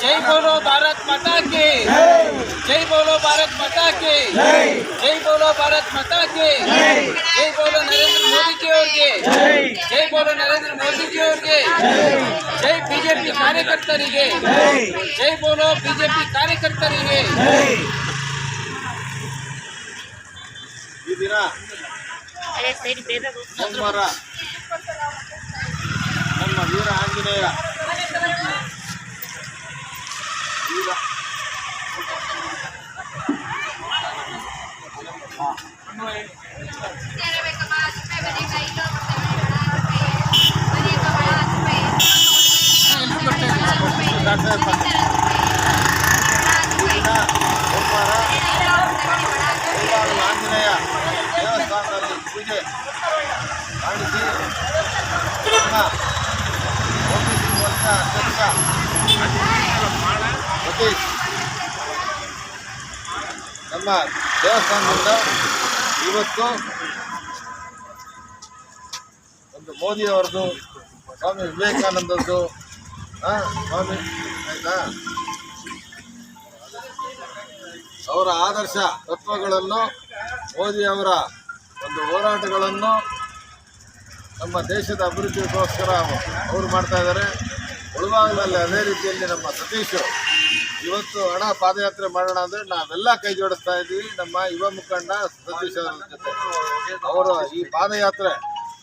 जय बोलो भारत माता के। जय बोलो भारत माता के। जय बोलो भारत माता के। जय बोलो नरेंद्र मोदी की ओर के। जय बोलो नरेंद्र मोदी की ओर के। जय बीजेपी कार्यकर्ता रिगे जय बोलो बीजेपी कार्यकर्ता रहिए ఆంజనేయ. డాక్టర్ ನಮ್ಮ ದೇವಸ್ಥಾನದಿಂದ ಇವತ್ತು ಒಂದು ಮೋದಿಯವರದು ಸ್ವಾಮಿ ವಿವೇಕಾನಂದದ್ದು ಸ್ವಾಮಿ ಆಯ್ತಾ ಅವರ ಆದರ್ಶ ತತ್ವಗಳನ್ನು ಮೋದಿಯವರ ಒಂದು ಹೋರಾಟಗಳನ್ನು ನಮ್ಮ ದೇಶದ ಅಭಿವೃದ್ಧಿಗೋಸ್ಕರ ಅವರು ಮಾಡ್ತಾ ಇದ್ದಾರೆ. ಉಳುವಾಗಲಲ್ಲಿ ಅದೇ ರೀತಿಯಲ್ಲಿ ನಮ್ಮ ಸತೀಶ್. ಇವತ್ತು ಹಣ ಪಾದಯಾತ್ರೆ ಮಾಡೋಣ ಅಂದರೆ ನಾವೆಲ್ಲ ಕೈ ಜೋಡಿಸ್ತಾ ಇದ್ದೀವಿ. ನಮ್ಮ ಯುವ ಮುಖಂಡ ಸತೀಶ್ ಅವರ ಜೊತೆ. ಅವರು ಈ ಪಾದಯಾತ್ರೆ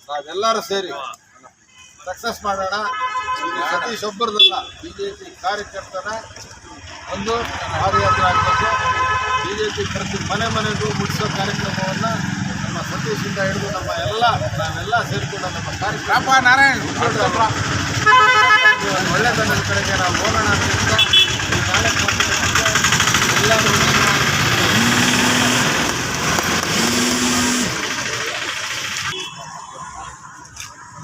ನಾವೆಲ್ಲರೂ ಸೇರಿ ಸಕ್ಸಸ್ ಮಾಡೋಣ. ಸತೀಶ್ ಒಬ್ಬರದಲ್ಲ ಬಿ ಜೆ ಪಿ ಕಾರ್ಯಕರ್ತರ ಒಂದು ಪಾದಯಾತ್ರೆ ಆಗಬೇಕು. ಬಿ ಜೆ ಪಿ ಪ್ರತಿ ಮನೆ ಮನೆಗೂ ಮುಟ್ಟಿಸೋ ಕಾರ್ಯಕ್ರಮವನ್ನು ನಮ್ಮ ಸತೀಶಿಂದ ಹಿಡಿದು ನಮ್ಮ ಎಲ್ಲ ನಾವೆಲ್ಲ ಸೇರಿಕೊಂಡು ನಮ್ಮ ಕಾರ್ಯಕ್ರಮ ನಾರಾಯಣ. ಒಳ್ಳೆತನದ ಕಡೆಗೆ ನಾವು ಹೋಗೋಣ ಅಂತ ಕಾರ್ಯಕ್ರಮಕ್ಕೆ ಎಲ್ಲರೂ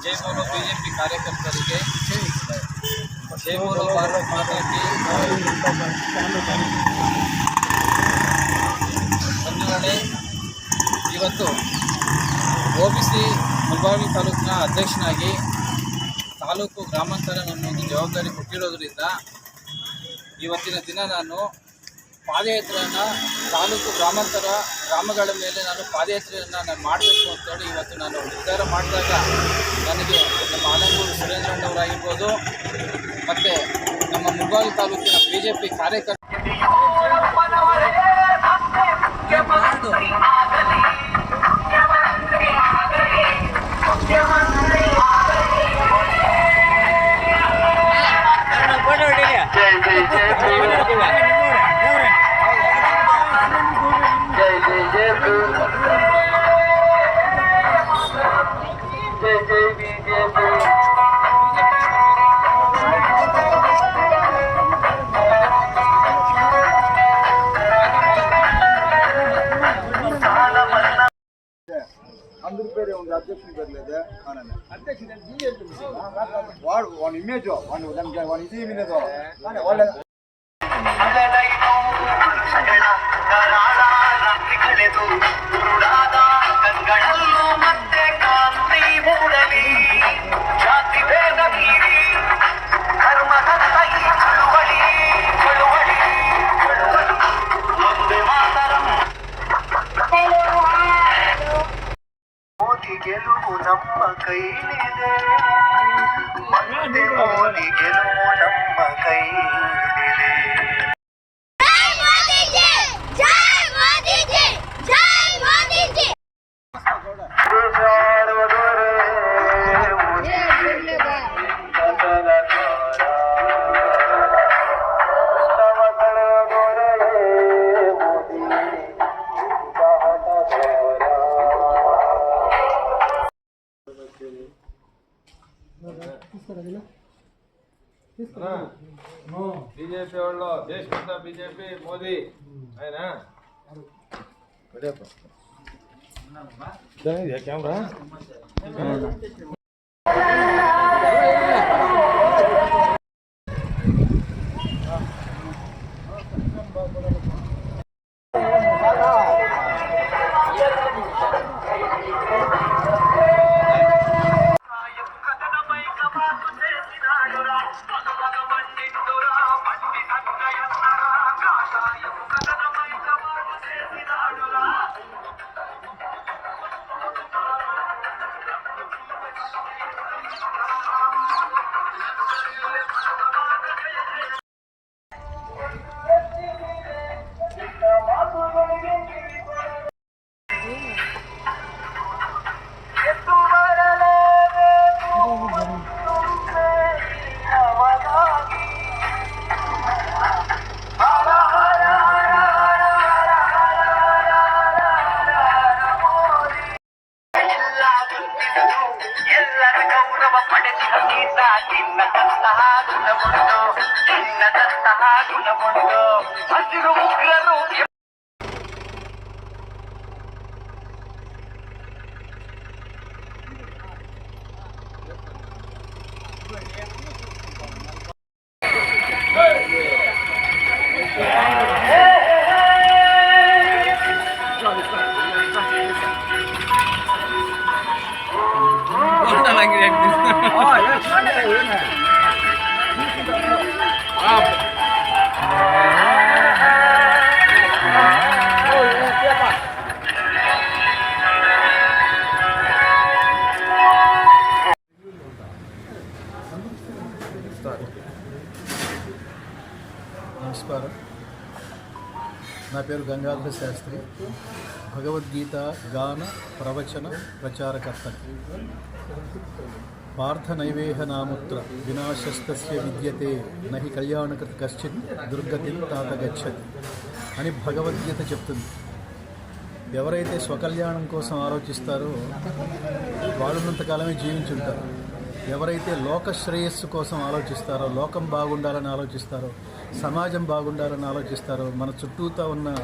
ಜೈ ಬೋಲೋ ಬಿಜೆಪಿ ಕಾರ್ಯಕರ್ತರಿಗೆ ಜೈ ಬೋಲೋ ಭಾರತ್ ಮಾತಾ ಕಿ ಬಂಧುಗಳೇ, ಇವತ್ತು ಒ ಬಿ ಸಿ ಮುಳಬಾಗಿಲು ತಾಲೂಕಿನ ಅಧ್ಯಕ್ಷನಾಗಿ ತಾಲೂಕು ಗ್ರಾಮಾಂತರ ನನ್ನೊಂದು ಜವಾಬ್ದಾರಿ ಕೊಟ್ಟಿರೋದ್ರಿಂದ ಇವತ್ತಿನ ದಿನ ನಾನು ಪಾದಯಾತ್ರೆಯನ್ನು ತಾಲೂಕು ಗ್ರಾಮಾಂತರ ಗ್ರಾಮಗಳ ಮೇಲೆ ನಾನು ಪಾದಯಾತ್ರೆಯನ್ನು ನಾನು ಮಾಡಬೇಕು ಅಂತೇಳಿ ಇವತ್ತು ನಾನು ನಿರ್ಧಾರ ಮಾಡಿದಾಗ ನನಗೆ ನಮ್ಮ ಆಲಂಗೂರು ಸುರೇಂದ್ರಣ್ಣವರಾಗಿರ್ಬೋದು, ಮತ್ತು ನಮ್ಮ ಮುಳಬಾಗಿಲು ತಾಲೂಕಿನ ಬಿ ಜೆ ಪಿ เออ မြကြောဝါနိုလမ်းကြောဝါနီစီမင်းတော့ဟာနော်ဝါလာအမေတိုင်းတော့ဆက်ကြတာဒါလာလာသိခနေသူရူလာ ಗೆಲುವು ನಮ್ಮ ಕೈಲಿದೆ. ಮತ್ತೆ ಮೋದಿ ಗೆಲುವು బీజేపీ వాళ్ళు దేశమంతా బీజేపీ మోదీ ఆయన camera. Oradan girebilirsin. Aa, ya, şimdi de öyle. Aa, పేరు గంగాధర శాస్త్రి. భగవద్గీత గాన ప్రవచన ప్రచారకర్త. పార్థ నైవేహ నాముత్ర వినాశస్తస్య విద్యతే నహి కళ్యాణకృత కశ్చిత్ దుర్గతి తాత గచ్చతి అని భగవద్గీత చెప్తుంది. ఎవరైతే స్వకల్యాణం కోసం ఆలోచిస్తారో వాళ్ళున్నంతకాలమే జీవించుంటారు. ఎవరైతే లోక శ్రేయస్సు కోసం ఆలోచిస్తారో లోకం బాగుండాలని ఆలోచిస్తారో సమాజం బాగుండాలని ఆలోచిస్తారో మన చుట్టూతా ఉన్న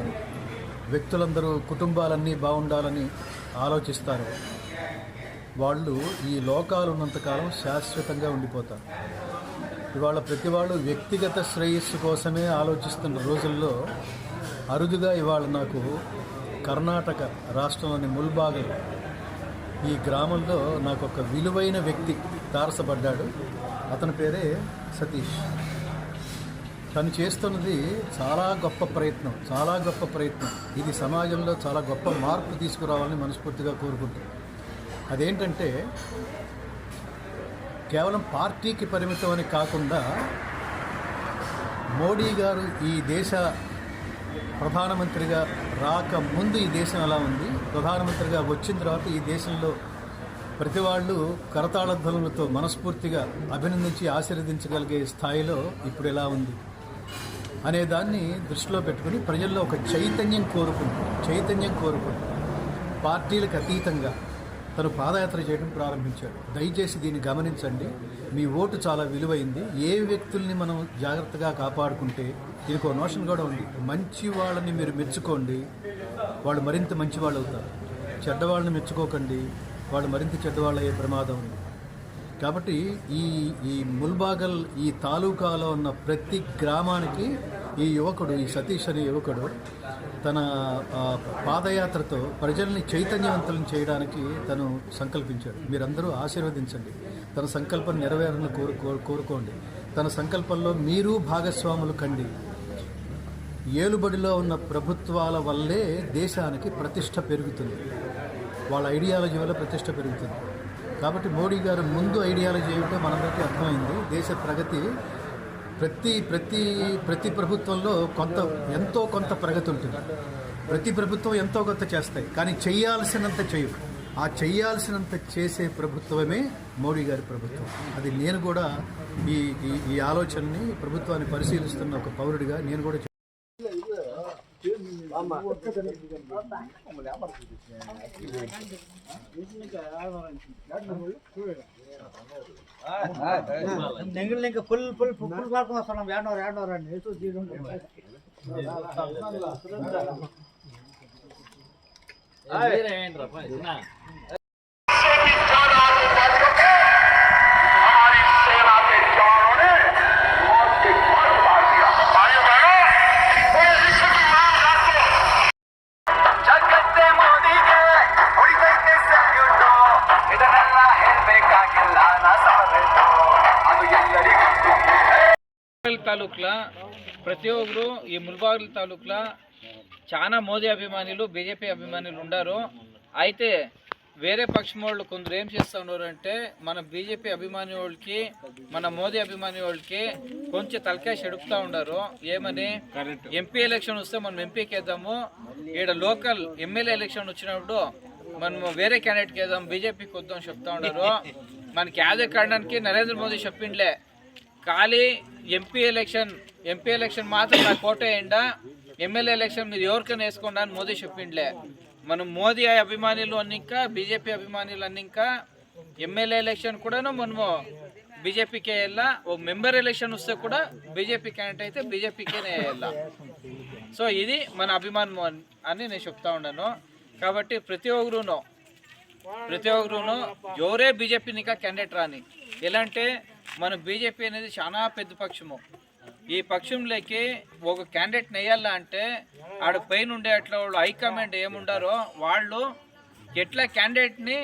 వ్యక్తులందరూ కుటుంబాలన్నీ బాగుండాలని ఆలోచిస్తారు. వాళ్ళు ఈ లోకాలు ఉన్నంతకాలం శాశ్వతంగా ఉండిపోతారు. ఇవాళ ప్రతి వాళ్ళు వ్యక్తిగత శ్రేయస్సు కోసమే ఆలోచిస్తున్న రోజుల్లో అరుదుగా ఇవాళ నాకు కర్ణాటక రాష్ట్రంలోని ముల్బాగలు ఈ గ్రామంలో నాకు ఒక విలువైన వ్యక్తి తారసపడ్డాడు. అతని పేరే సతీష్. తను చేస్తున్నది చాలా గొప్ప ప్రయత్నం చాలా గొప్ప ప్రయత్నం. ఇది సమాజంలో చాలా గొప్ప మార్పు తీసుకురావాలని మనస్ఫూర్తిగా కోరుకుంటుంది అదేంటంటే కేవలం పార్టీకి పరిమితం అని కాకుండా మోడీ గారు ఈ దేశ ప్రధానమంత్రిగా రాక ముందు ఈ దేశం ఎలా ఉంది? ప్రధానమంత్రిగా వచ్చిన తర్వాత ఈ దేశంలో ప్రతి వాళ్ళు కరతాళధ్వనులతో మనస్ఫూర్తిగా అభినందించి ఆశీర్వదించగలిగే స్థాయిలో ఇప్పుడు ఎలా ఉంది? అనే దాన్ని దృష్టిలో పెట్టుకుని ప్రజల్లో ఒక చైతన్యం కోరుకుంటూ చైతన్యం కోరుకుంటూ పార్టీలకు అతీతంగా తను పాదయాత్ర చేయడం ప్రారంభించాడు దయచేసి దీన్ని గమనించండి. మీ ఓటు చాలా విలువైంది. ఏ వ్యక్తుల్ని మనం జాగ్రత్తగా కాపాడుకుంటే దీనికి ఒక నోషన్ కూడా ఉంది. మంచి వాళ్ళని మీరు మెచ్చుకోండి. వాళ్ళు మరింత మంచి వాళ్ళు అవుతారు. చెడ్డవాళ్ళని మెచ్చుకోకండి. వాళ్ళు మరింత చెడ్డవాళ్ళు అయ్యే ప్రమాదం ఉంది. కాబట్టి ఈ ఈ ముల్బాగల్ ఈ తాలూకాలో ఉన్న ప్రతి గ్రామానికి ఈ యువకుడు ఈ సతీష్ అనే యువకుడు తన పాదయాత్రతో ప్రజల్ని చైతన్యవంతులను చేయడానికి తను సంకల్పించాడు. మీరందరూ ఆశీర్వదించండి. తన సంకల్పం నెరవేరని కోరు- కోరుకోండి. తన సంకల్పంలో మీరు భాగస్వాములు కండి. ఏలుబడిలో ఉన్న ప్రభుత్వాల వల్లే దేశానికి ప్రతిష్ట పెరుగుతుంది. వాళ్ళ ఐడియాలజీ వల్ల ప్రతిష్ట పెరుగుతుంది. కాబట్టి మోడీ గారు ముందు ఐడియాలజీ ఏమిటో మనందరికీ అర్థమైంది. దేశ ప్రగతి ప్రతి ప్రతి ప్రతి ప్రభుత్వంలో కొంత ఎంతో కొంత ప్రగతి ఉంటుంది. ప్రతి ప్రభుత్వం ఎంతో కొంత చేస్తాయి. కానీ చేయాల్సినంత చేయవు. ఆ చేయాల్సినంత చేసే ప్రభుత్వమే మోడీ గారి ప్రభుత్వం. అది నేను కూడా ఈ- ఈ ఆలోచనని ప్రభుత్వాన్ని పరిశీలిస్తున్న ఒక పౌరుడిగా నేను కూడా నెంగిల్ ఇంకా ఫుల్ ఫుల్ ఫుల్ పార్కు వస్తున్నాం ఏడవరు ఏడవరు అండి ఏదో తీయడం ఏంట్రా తాలూకుల ప్రతి ఒక్కరు ఈ ముల్బాగిల్ తాలూకులో చాలా మోదీ అభిమానులు బీజేపీ అభిమానులు ఉండారు. అయితే వేరే పక్షం వాళ్ళు కొందరు ఏం చేస్తూ ఉన్నారు అంటే మన బీజేపీ అభిమాని వాళ్ళకి మన మోదీ అభిమాని వాళ్ళకి కొంచెం తలకాయ చెడుపుతూ ఉన్నారు. ఏమని? ఎంపీ ఎలక్షన్ వస్తే మనం ఎంపీకి వేద్దాము. ఈడ లోకల్ ఎమ్మెల్యే ఎలక్షన్ వచ్చినప్పుడు మనము వేరే క్యాండిడేట్కి వేద్దాం బీజేపీకి వద్దాం చెప్తా ఉన్నారు. మనకి యాదే కారణానికి నరేంద్ర మోదీ చెప్పిండ్లే. ఖాళీ ఎంపీ ఎలక్షన్ ఎంపీ ఎలక్షన్ మాత్రం నాకు కోటేయండా ఎమ్మెల్యే ఎలక్షన్ మీరు ఎవరికైనా వేసుకోండి అని మోదీ చెప్పిండ్లే. మనం మోదీ అభిమానులు అన్నింక బీజేపీ అభిమానులు అన్నింక ఎమ్మెల్యే ఎలక్షన్ కూడాను మనము బీజేపీకే వెళ్ళా ఓ మెంబర్ ఎలక్షన్ వస్తే కూడా బీజేపీ క్యాండిడేట్ అయితే బీజేపీకేనే వెళ్ళా సో ఇది మన అభిమానం అని నేను చెప్తా ఉన్నాను. కాబట్టి ప్రతి ఒక్కరును ప్రతి ఒక్కరును ఎవరే బీజేపీని ఇంకా క్యాండిడేట్ రాని ఎలా అంటే మన బీజేపీ అనేది చాలా పెద్ద పక్షము. ఈ పక్షంలోకి ఒక క్యాండిడేట్ నెయ్యాలా అంటే ఆడ పైన ఉండే అట్లా వాళ్ళు హైకమాండ్ ఏముండారో వాళ్ళు ఎట్లా క్యాండిడేట్ని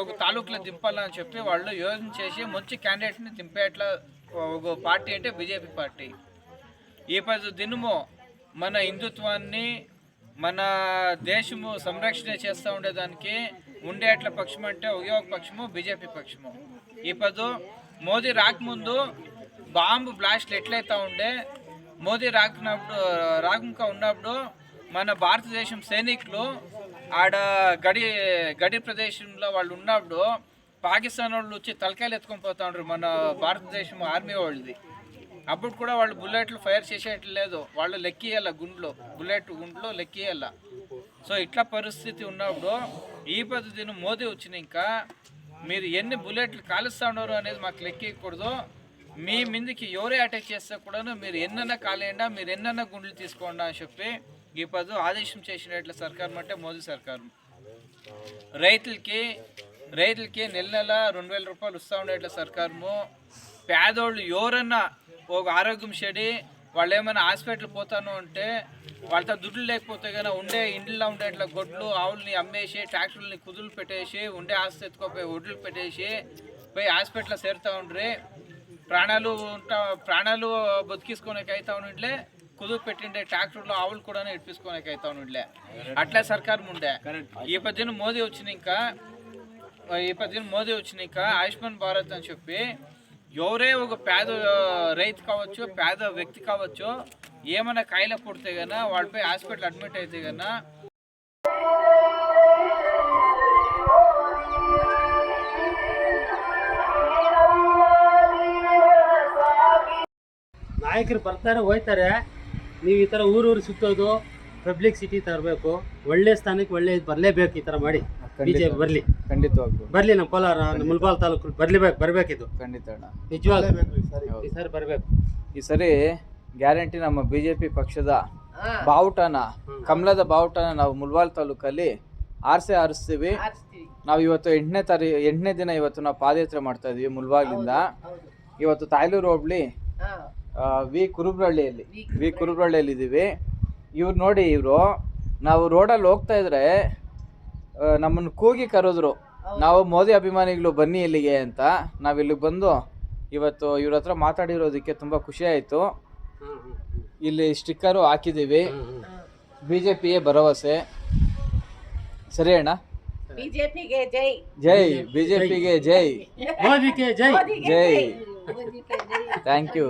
ఒక తాలూకులో దింపాలని చెప్పి వాళ్ళు యోజన చేసి మంచి క్యాండిడేట్ని దింపేట్లా ఒక పార్టీ అంటే బీజేపీ పార్టీ. ఈ పది దినము మన హిందుత్వాన్ని మన దేశము సంరక్షణ చేస్తూ ఉండేదానికి ఉండేట్ల పక్షం అంటే ఒకే ఒక పక్షము బీజేపీ పక్షము. ఈ పదు మోదీ రాకముందు బాంబు బ్లాస్ట్లు ఎట్లయితే ఉండే మోదీ రాకున్నప్పుడు రాకుండా ఉన్నప్పుడు మన భారతదేశం సైనికులు ఆడ గడి గడి ప్రదేశంలో వాళ్ళు ఉన్నప్పుడు పాకిస్తాన్ వాళ్ళు వచ్చి తలకాయలు ఎత్తుకొని పోతా ఉంటారు మన భారతదేశం ఆర్మీ వాళ్ళది. అప్పుడు కూడా వాళ్ళు బుల్లెట్లు ఫైర్ చేసేయట్లేదు లేదు. వాళ్ళు లెక్కియాల గుండ్లో బుల్లెట్ గుండ్లో లెక్కియాల సో ఇట్లా పరిస్థితి ఉన్నప్పుడు ఈ పద్ధతిని మోదీ వచ్చినాక ఇంకా మీరు ఎన్ని బుల్లెట్లు కాలుస్తూ ఉన్నారు అనేది మాకు లెక్కకూడదు మీ మీదకి ఎవరే అటాక్ చేస్తే కూడాను మీరు ఎన్నన్నా కాలేయండా మీరు ఎన్నన్నా గుండ్లు తీసుకోండి అని చెప్పి ఈ పదు ఆదేశం చేసినట్ల సర్కారం అంటే మోదీ సర్కారం. రైతులకి రైతులకి నెల నెల రెండు వేల రూపాయలు ఇస్తూ ఉండేట్ల సర్కారము. పేదోళ్ళు ఎవరన్నా ఒక ఆరోగ్యం చెడి వాళ్ళు ఏమైనా హాస్పిటల్ పోతాను అంటే వాళ్ళతో దుడ్లు లేకపోతే కానీ ఉండే ఇండ్లలో ఉండే ఇట్లా గొడ్లు ఆవుల్ని అమ్మేసి ట్రాక్టర్లని కుదులు పెట్టేసి ఉండే ఆస్తి ఎత్తుకోపోయి ఒడ్లు పెట్టేసి పోయి హాస్పిటల్లో చేరుతూ ఉండ్రి. ప్రాణాలు ఉంటా ప్రాణాలు బతికించుకోనికి అవుతా ఉండే కుదురు పెట్టిండే ట్రాక్టర్లో ఆవులు కూడా ఇడిపించుకోనికి అవుతా ఉండే అట్లా సర్కారం ఉండే ఈ పద్దెన మోదీ వచ్చిన ఇంకా ఈ పద్దెన మోదీ వచ్చినాక ఆయుష్మాన్ భారత్ అని చెప్పి ఎవరే ఒక పేద రైతు కావచ్చు పేద వ్యక్తి కావచ్చు ఏమైనా కాయలు పుడితే గన వాళ్ళపై హాస్పిటల్ అడ్మిట్ అయితే గన ನಾಯಕರು ಬರ್ತಾರೆ ಹೋಯ್ತಾರೆ ನೀವು ಈ ಥರ ಊರೂರು ಸುತ್ತೋದು ಪಬ್ಲಿಕ್ ಸಿಟಿ ತರಬೇಕು ಒಳ್ಳೆ ಸ್ಥಾನಕ್ಕೆ ಒಳ್ಳೆ ಇದು ಬರಲೇಬೇಕು ಈ ಥರ ಮಾಡಿ ಬಿಜೆಪಿ ಬರಲಿ ಖಂಡಿತವಾಗ್ಲು. ಬರ್ಲಿ ನಮ್ಮ ಕೋಲಾರ ನಮ್ಮ ಮುಲ್ಬಾಲ್ ತಾಲೂಕು ಬರ್ಲಿಬೇಕು ಬರ್ಬೇಕಿದು. ಖಂಡಿತ ಅಣ್ಣ. ನಿಜವಾಗ್ಲೂ. ಈ ಸರಿ. ಬರಬೇಕು. ಈ ಸರಿ ಗ್ಯಾರಂಟಿ ನಮ್ಮ ಬಿಜೆಪಿ ಪಕ್ಷದ ಬಾವುಟನ ಕಮಲದ ಬಾವುಟನ ನಾವು ಮುಲ್ವಾಲ್ ತಾಲೂಕಲ್ಲಿ ಆರ್ಸೆ ಆರಿಸ್ತೀವಿ. ನಾವು ಇವತ್ತು ಎಂಟನೇ ತಾರೀ ಎಂಟನೇ ದಿನ ಇವತ್ತು ನಾವು ಪಾದಯಾತ್ರೆ ಮಾಡ್ತಾ ಇದೀವಿ ಮುಲ್ಬಾಗ್ಲಿಂದ ಇವತ್ತು ತಾಯ್ಲೂರು ಹೋಬ್ಳಿ ಆ, ವಿ ಕುರುಬ್ರಳ್ಳಿಯಲ್ಲಿ ವಿ ಕುರುಬ್ರಳ್ಳಿಯಲ್ಲಿ ಇದ್ದೀವಿ ಇವ್ರು ನೋಡಿ ಇವರು ನಾವು ರೋಡಲ್ಲಿ ಹೋಗ್ತಾ ಇದ್ರೆ ನಮ್ಮನ್ನು ಕೂಗಿ ಕರೆದ್ರು ನಾವು ಮೋದಿ ಅಭಿಮಾನಿಗಳು ಬನ್ನಿ ಇಲ್ಲಿಗೆ ಅಂತ ನಾವು ಇಲ್ಲಿಗೆ ಬಂದು ಇವತ್ತು ಇವ್ರ ಹತ್ರ ಮಾತಾಡಿರೋದಕ್ಕೆ ತುಂಬ ಖುಷಿ ಆಯಿತು. ಇಲ್ಲಿ ಸ್ಟಿಕ್ಕರು ಹಾಕಿದ್ದೀವಿ. ಬಿ ಜೆ ಪಿಗೆ ಭರವಸೆ. ಸರಿ ಅಣ್ಣ? ಬಿಜೆಪಿಗೆ ಜೈ. ಜೈ ಬಿ ಜೆ. ಪಿಗೆ ಜೈ. ಜೈ. ಜೈ. Thank you.